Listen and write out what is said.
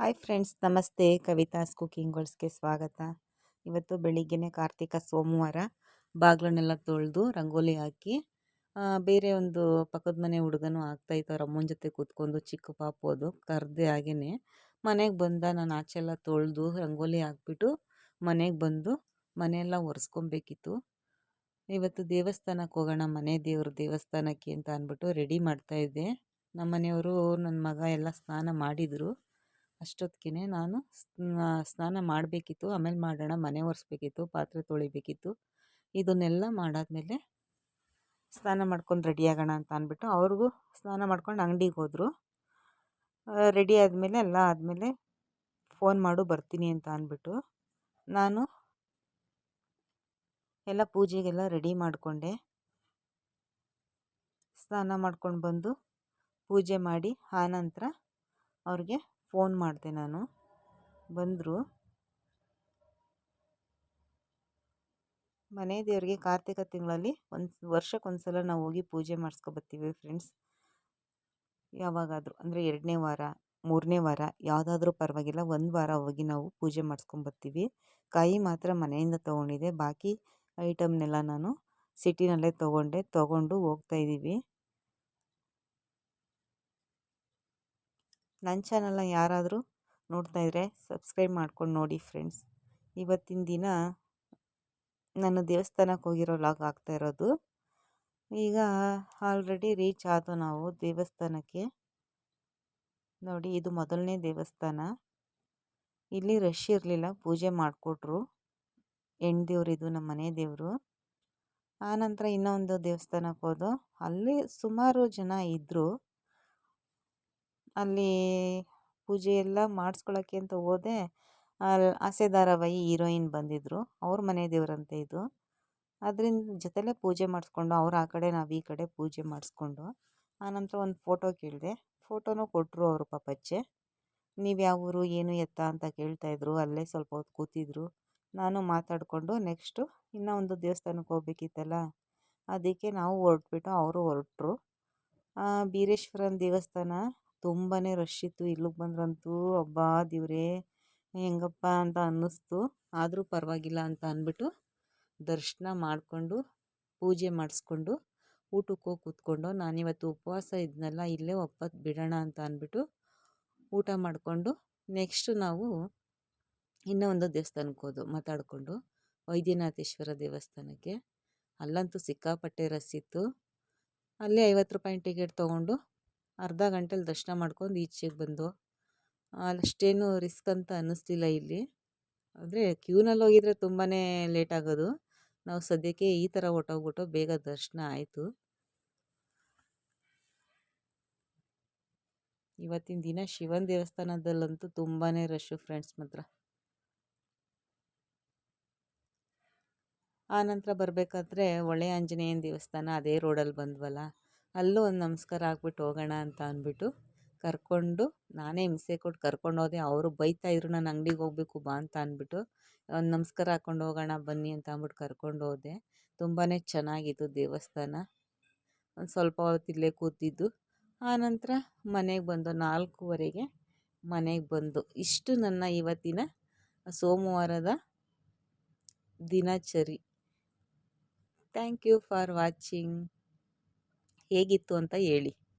Hi friends, ನಮಸ್ತೆ. Kavitha's cooking ವರ್ಲ್ಡ್ಸ್ಗೆ ಸ್ವಾಗತ. ಇವತ್ತು ಬೆಳಿಗ್ಗೆನೇ ಕಾರ್ತಿಕ ಸೋಮವಾರ. ಬಾಗಿಲನ್ನೆಲ್ಲ ತೊಳೆದು ರಂಗೋಲಿ ಹಾಕಿ ಬೇರೆ ಒಂದು ಪಕ್ಕದ ಮನೆ ಹುಡುಗನೂ ಆಗ್ತಾಯಿತ್ತು ಅವ್ರ ಅಮ್ಮನ ಜೊತೆ ಕೂತ್ಕೊಂಡು ಚಿಕ್ಕ ಪಾಪೋದು ಕರೆದೆ ಹಾಗೇ ಮನೆಗೆ ಬಂದ ನಾನು ಆಚೆ ಎಲ್ಲ ತೊಳೆದು ರಂಗೋಲಿ ಹಾಕ್ಬಿಟ್ಟು ಮನೆಗೆ ಬಂದು ಮನೆಯೆಲ್ಲ ಒರೆಸ್ಕೊಬೇಕಿತ್ತು. ಇವತ್ತು ದೇವಸ್ಥಾನಕ್ಕೆ ಹೋಗೋಣ, ಮನೆ ದೇವ್ರ ದೇವಸ್ಥಾನಕ್ಕೆ ಅಂತ ಅಂದ್ಬಿಟ್ಟು ರೆಡಿ ಮಾಡ್ತಾಯಿದ್ದೆ ನಮ್ಮ ಮನೆಯವರು ನನ್ನ ಮಗ ಎಲ್ಲ ಸ್ನಾನ ಮಾಡಿದರು. ಅಷ್ಟೊತ್ತಿಗೆ ನಾನು ಸ್ನಾನ ಮಾಡಬೇಕಿತ್ತು. ಆಮೇಲೆ ಮಾಡೋಣ, ಮನೆ ಒರೆಸ್ಬೇಕಿತ್ತು, ಪಾತ್ರೆ ತೊಳಿಬೇಕಿತ್ತು. ಇದನ್ನೆಲ್ಲ ಮಾಡಾದಮೇಲೆ ಸ್ನಾನ ಮಾಡ್ಕೊಂಡು ರೆಡಿ ಆಗೋಣ ಅಂತ ಅಂದ್ಬಿಟ್ಟು ಅವ್ರಿಗೂ ಸ್ನಾನ ಮಾಡ್ಕೊಂಡು ಅಂಗಡಿಗೆ ಹೋದರು. ರೆಡಿ ಆದಮೇಲೆ ಎಲ್ಲ ಆದಮೇಲೆ ಫೋನ್ ಮಾಡು, ಬರ್ತೀನಿ ಅಂತ ಅಂದ್ಬಿಟ್ಟು ನಾನು ಎಲ್ಲ ಪೂಜೆಗೆಲ್ಲ ರೆಡಿ ಮಾಡಿಕೊಂಡೆ. ಸ್ನಾನ ಮಾಡ್ಕೊಂಡು ಬಂದು ಪೂಜೆ ಮಾಡಿ, ಆನಂತರ ಅವ್ರಿಗೆ ಫೋನ್ ಮಾಡಿದೆ ನಾನು. ಬಂದರು. ಮನೆ ದೇವರಿಗೆ ಕಾರ್ತಿಕ ತಿಂಗಳಲ್ಲಿ ಒಂದು ವರ್ಷಕ್ಕೆ ಸಲ ನಾವು ಹೋಗಿ ಪೂಜೆ ಮಾಡಿಸ್ಕೊಬರ್ತೀವಿ ಫ್ರೆಂಡ್ಸ್. ಯಾವಾಗಾದರೂ, ಅಂದರೆ ಎರಡನೇ ವಾರ, ಮೂರನೇ ವಾರ, ಯಾವುದಾದ್ರೂ ಪರವಾಗಿಲ್ಲ, ಒಂದು ವಾರ ಹೋಗಿ ನಾವು ಪೂಜೆ ಮಾಡಿಸ್ಕೊಂಬರ್ತೀವಿ ಕಾಯಿ ಮಾತ್ರ ಮನೆಯಿಂದ ತೊಗೊಂಡಿದ್ದೆ. ಬಾಕಿ ಐಟಮ್ನೆಲ್ಲ ನಾನು ಸಿಟಿನಲ್ಲೇ ತೊಗೊಂಡೆ, ತೊಗೊಂಡು ಹೋಗ್ತಾಯಿದ್ದೀವಿ ನನ್ನ ಚಾನಲ್ನ ಯಾರಾದರೂ ನೋಡ್ತಾಯಿದ್ರೆ ಸಬ್ಸ್ಕ್ರೈಬ್ ಮಾಡ್ಕೊಂಡು ನೋಡಿ ಫ್ರೆಂಡ್ಸ್. ಇವತ್ತಿನ ದಿನ ನಾನು ದೇವಸ್ಥಾನಕ್ಕೆ ಹೋಗಿರೋ ಲಾಗ್ ಆಗ್ತಾ ಇರೋದು. ಈಗ ಆಲ್ರೆಡಿ ರೀಚ್ ಆದವು ನಾವು ದೇವಸ್ಥಾನಕ್ಕೆ. ನೋಡಿ, ಇದು ಮೊದಲನೇ ದೇವಸ್ಥಾನ. ಇಲ್ಲಿ ರಶ್ ಇರಲಿಲ್ಲ, ಪೂಜೆ ಮಾಡಿಕೊಟ್ರು. ಹೆಣ್ಣು ಇದು ನಮ್ಮ ಮನೆ ದೇವರು. ಆನಂತರ ಇನ್ನೊಂದು ದೇವಸ್ಥಾನಕ್ಕೆ ಹೋದೋ ಅಲ್ಲಿ ಸುಮಾರು ಜನ ಇದ್ದರು ಅಲ್ಲಿ ಪೂಜೆ ಎಲ್ಲ ಮಾಡಿಸ್ಕೊಳಕ್ಕೆ ಅಂತ ಹೋದೆ. ಅಲ್ಲಿ ಆಸೆ ಧಾರಾವಾಹಿ ಹೀರೋಯಿನ್ ಬಂದಿದ್ದರು ಅವ್ರ ಮನೆ ದೇವರಂತೆ ಇದು. ಅದರಿಂದ ಜೊತೆಲೇ ಪೂಜೆ ಮಾಡಿಸ್ಕೊಂಡು ಅವ್ರು ಆ ಕಡೆ ನಾವು ಈ ಕಡೆ ಪೂಜೆ ಮಾಡಿಸ್ಕೊಂಡು ಆನಂತರ ಒಂದು ಫೋಟೋ ಕೇಳಿದೆ. ಫೋಟೋನೂ ಕೊಟ್ಟರು ಅವರು ಪಾಪಚ್ಚೆ. ನೀವು ಯಾವ ಊರು, ಏನು ಎತ್ತ ಅಂತ ಕೇಳ್ತಾಯಿದ್ರು ಅಲ್ಲೇ ಸ್ವಲ್ಪ ಹೊತ್ತು ಕೂತಿದ್ರು. ನಾನು ಮಾತಾಡಿಕೊಂಡು ನೆಕ್ಸ್ಟು ಇನ್ನೂ ಒಂದು ದೇವಸ್ಥಾನಕ್ಕೆ ಹೋಗ್ಬೇಕಿತ್ತಲ್ಲ, ಅದಕ್ಕೆ ನಾವು ಹೊರಟ್ಬಿಟ್ಟು ಅವರು ಹೊರಟ್ರು. ಬೀರೇಶ್ವರನ ದೇವಸ್ಥಾನ ತುಂಬಾ ರಶ್ ಇತ್ತು. ಇಲ್ಲಿಗೆ ಬಂದ್ರಂತೂ ಅಬ್ಬಾ ದೇವ್ರೇ, ಹೆಂಗಪ್ಪ ಅಂತ ಅನ್ನಿಸ್ತು. ಆದರೂ ಪರವಾಗಿಲ್ಲ ಅಂತ ಅಂದ್ಬಿಟ್ಟು ದರ್ಶನ ಮಾಡಿಕೊಂಡು, ಪೂಜೆ ಮಾಡಿಸ್ಕೊಂಡು, ಊಟಕ್ಕೆ ಹೋಗಿ ಕೂತ್ಕೊಂಡು, ನಾನಿವತ್ತು ಉಪವಾಸ ಇದ್ನಲ್ಲ, ಇಲ್ಲೇ ಒಪ್ಪತ್ತು ಬಿಡೋಣ ಅಂತ ಅಂದ್ಬಿಟ್ಟು ಊಟ ಮಾಡಿಕೊಂಡು ನೆಕ್ಸ್ಟು ನಾವು ಇನ್ನೂ ಒಂದು ದೇವಸ್ಥಾನಕ್ಕೆ ಹೋದ್ವು ಮಾತಾಡಿಕೊಂಡು ವೈದ್ಯನಾಥೇಶ್ವರ ದೇವಸ್ಥಾನಕ್ಕೆ. ಅಲ್ಲಂತೂ ಸಿಕ್ಕಾಪಟ್ಟೆ ರಸ್ ಇತ್ತು. ಅಲ್ಲೇ ಐವತ್ತು ರೂಪಾಯಿ ಟಿಕೆಟ್ ತೊಗೊಂಡು ಅರ್ಧ ಗಂಟೆಲಿ ದರ್ಶನ ಮಾಡ್ಕೊಂಡು ಈಚೆಗೆ ಬಂದು ಅಷ್ಟೇನು ರಿಸ್ಕ್ ಅಂತ ಅನ್ನಿಸ್ತಿಲ್ಲ ಇಲ್ಲಿ. ಆದರೆ ಕ್ಯೂನಲ್ಲಿ ಹೋಗಿದ್ರೆ ತುಂಬಾ ಲೇಟ್ ಆಗೋದು. ನಾವು ಸದ್ಯಕ್ಕೆ ಈ ಥರ ಹೊಟ್ಟೋಗ್ಬಿಟ್ಟು ಬೇಗ ದರ್ಶನ ಆಯಿತು. ಇವತ್ತಿನ ದಿನ ಶಿವನ ದೇವಸ್ಥಾನದಲ್ಲಂತೂ ತುಂಬಾ ರಶ್ಶು ಫ್ರೆಂಡ್ಸ್ ಮಾತ್ರ. ಆನಂತರ ಬರಬೇಕಾದ್ರೆ ಹೊಳೆ ಆಂಜನೇಯನ ದೇವಸ್ಥಾನ ಅದೇ ರೋಡಲ್ಲಿ ಬಂದ್ವಲ್ಲ. ಅಲ್ಲೂ ಒಂದು ನಮಸ್ಕಾರ ಹಾಕ್ಬಿಟ್ಟು ಹೋಗೋಣ ಅಂತ ಅಂದ್ಬಿಟ್ಟು ಕರ್ಕೊಂಡು, ನಾನೇ ಹಿಂಸೆ ಕೊಟ್ಟು ಕರ್ಕೊಂಡು ಹೋದೆ, ಅವರು ಬೈತಾ ಇದ್ರು, ನಾನು ಅಂಗಡಿಗೆ ಹೋಗಬೇಕು, ಬಾ ಅಂತ ಅಂದ್ಬಿಟ್ಟು ಒಂದು ನಮಸ್ಕಾರ ಹಾಕ್ಕೊಂಡು ಹೋಗೋಣ, ಬನ್ನಿ ಅಂತ ಅಂದ್ಬಿಟ್ಟು ಕರ್ಕೊಂಡು ಹೋದೆ. ತುಂಬಾ ಚೆನ್ನಾಗಿತ್ತು ದೇವಸ್ಥಾನ. ಒಂದು ಸ್ವಲ್ಪ ಹೊತ್ತು ಇಲ್ಲೇ ಕೂತಿದ್ದು. ಆನಂತರ ಮನೆಗೆ ಬಂದು, ನಾಲ್ಕೂವರೆಗೆ ಮನೆಗೆ ಬಂದು. ಇಷ್ಟು ನನ್ನ ಇವತ್ತಿನ ಸೋಮವಾರದ ದಿನಚರಿ. Thank you for watching. ಹೇಗಿತ್ತು ಅಂತ ಹೇಳಿ.